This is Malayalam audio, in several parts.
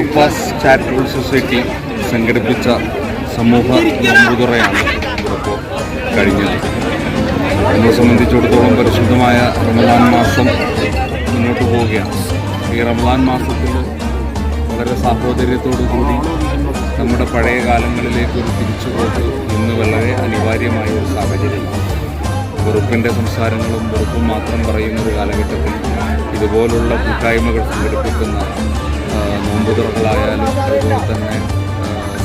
ടോപ്പാസ് ചാരിറ്റബിൾ സൊസൈറ്റി സംഘടിപ്പിച്ച സമൂഹ നോമ്പുതുറയാണ് ഇപ്പോൾ കഴിഞ്ഞത്. നമ്മളെ സംബന്ധിച്ചിടത്തോളം പരിശുദ്ധമായ റമദാൻ മാസം മുന്നോട്ട് പോവുകയാണ്. ഈ റമദാൻ മാസത്തിൽ വളരെ സാഹോദര്യത്തോടു കൂടി നമ്മുടെ പഴയ കാലങ്ങളിലേക്ക് ഒരു തിരിച്ചുപോക്ക് ഇന്ന് വളരെ അനിവാര്യമായ ഒരു സാഹചര്യമാണ്. വെറുപ്പിന്റെ സംസാരങ്ങളും വെറുപ്പും മാത്രം പറയുന്ന ഒരു കാലഘട്ടത്തിൽ ഇതുപോലുള്ള കൂട്ടായ്മകൾ സംഘടിപ്പിക്കുന്ന ആ, തുറക്കലായാലും അതുപോലെ തന്നെ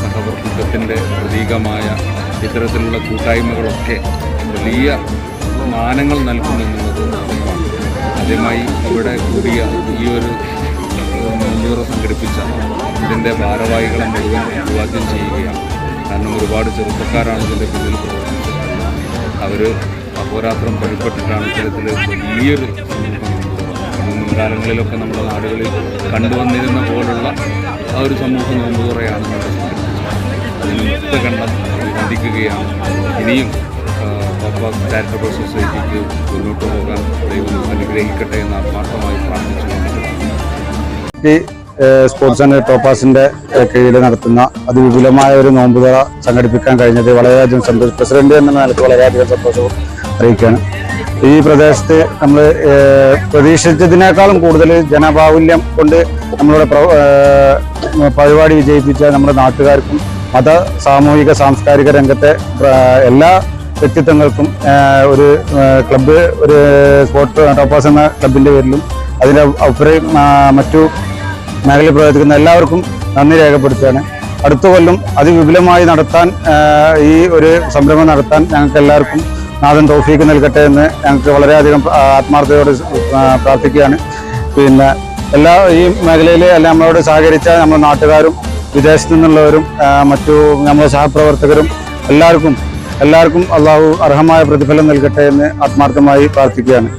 സഹവർത്തിത്വത്തിന്റെ പ്രതീകമായ ഇത്തരത്തിലുള്ള കൂട്ടായ്മകളൊക്കെ വലിയ മാനങ്ങൾ നൽകുമെന്നുള്ളത് ഉറപ്പാണ്. ആദ്യമായി ഇവിടെ കൂടിയ ഈ ഒരു നോമ്പുതുറ സംഘടിപ്പിച്ച ഇതിന്റെ ഭാരവാഹികളെ മുഴുവൻ അഭിവാദ്യം ചെയ്യുകയാണ് കാരണം ഒരുപാട് ചെറുപ്പക്കാരാണ് ഇതിന്റെ പിന്നിൽ പ്രവർത്തിച്ചത് അവർ അഹോരാത്രം പരിപ്പെട്ടിട്ടാണ് ഇത്തരത്തിൽ വലിയൊരു സമൂഹം നോമ്പുതുറ മുൻകാലങ്ങളിലൊക്കെ നമ്മുടെ നാടുകളിൽ കണ്ടുവന്നിരുന്ന പോലുള്ള ആ ഒരു സമൂഹ നോമ്പുതുറയാണ് നമ്മുടെ സംഘടിപ്പിച്ചത് അതിന് മുക്തകണ്ഠം ഇനിയും ചാരിറ്റബിൾ സൊസൈറ്റിക്ക് മുന്നോട്ട് പോകാൻ ദൈവം അനുഗ്രഹിക്കട്ടെ എന്ന് ആത്മാർത്ഥമായി പ്രാർത്ഥിച്ചു സ്പോർട്സ് ആൻഡ് ടോപ്പാസിന്റെ കീഴിൽ നടത്തുന്ന അതിവിപുലമായ ഒരു നോമ്പുതറ സംഘടിപ്പിക്കാൻ കഴിഞ്ഞത് വളരെയധികം സന്തോഷം. പ്രസിഡന്റ് എന്ന നിലയ്ക്ക് വളരെയധികം സന്തോഷവും അറിയിക്കുകയാണ്. ഈ പ്രദേശത്ത് നമ്മൾ പ്രതീക്ഷിച്ചതിനേക്കാളും കൂടുതൽ ജനബാഹുല്യം കൊണ്ട് നമ്മളുടെ പരിപാടി വിജയിപ്പിച്ച നമ്മുടെ നാട്ടുകാർക്കും മത സാമൂഹിക സാംസ്കാരിക രംഗത്തെ എല്ലാ വ്യക്തിത്വങ്ങൾക്കും ഒരു ക്ലബ്ബ് ഒരു സ്പോർട്സ് ടോപ്പാസ് എന്ന ക്ലബിന്റെ പേരിലും അതിന്റെ അപ്പുറം മറ്റു മേഖലയിൽ പ്രവർത്തിക്കുന്ന എല്ലാവർക്കും നന്ദി രേഖപ്പെടുത്തുകയാണ്. അടുത്ത കൊല്ലം അതിവിപുലമായി നടത്താൻ ഈ ഒരു സംരംഭം നടത്താൻ ഞങ്ങൾക്ക് എല്ലാവർക്കും നാഥൻ തോഫീക്ക് നൽകട്ടെ എന്ന് ഞങ്ങൾക്ക് വളരെയധികം ആത്മാർത്ഥതയോട് പ്രാർത്ഥിക്കുകയാണ് പിന്നെ എല്ലാ ഈ മേഖലയിൽ എല്ലാം നമ്മളോട് സഹകരിച്ച നമ്മുടെ നാട്ടുകാരും വിദേശത്തു നിന്നുള്ളവരും മറ്റു നമ്മുടെ സഹപ്രവർത്തകരും എല്ലാവർക്കും എല്ലാവർക്കും അള്ളാഹു അർഹമായ പ്രതിഫലം നൽകട്ടെ എന്ന് ആത്മാർത്ഥമായി പ്രാർത്ഥിക്കുകയാണ്.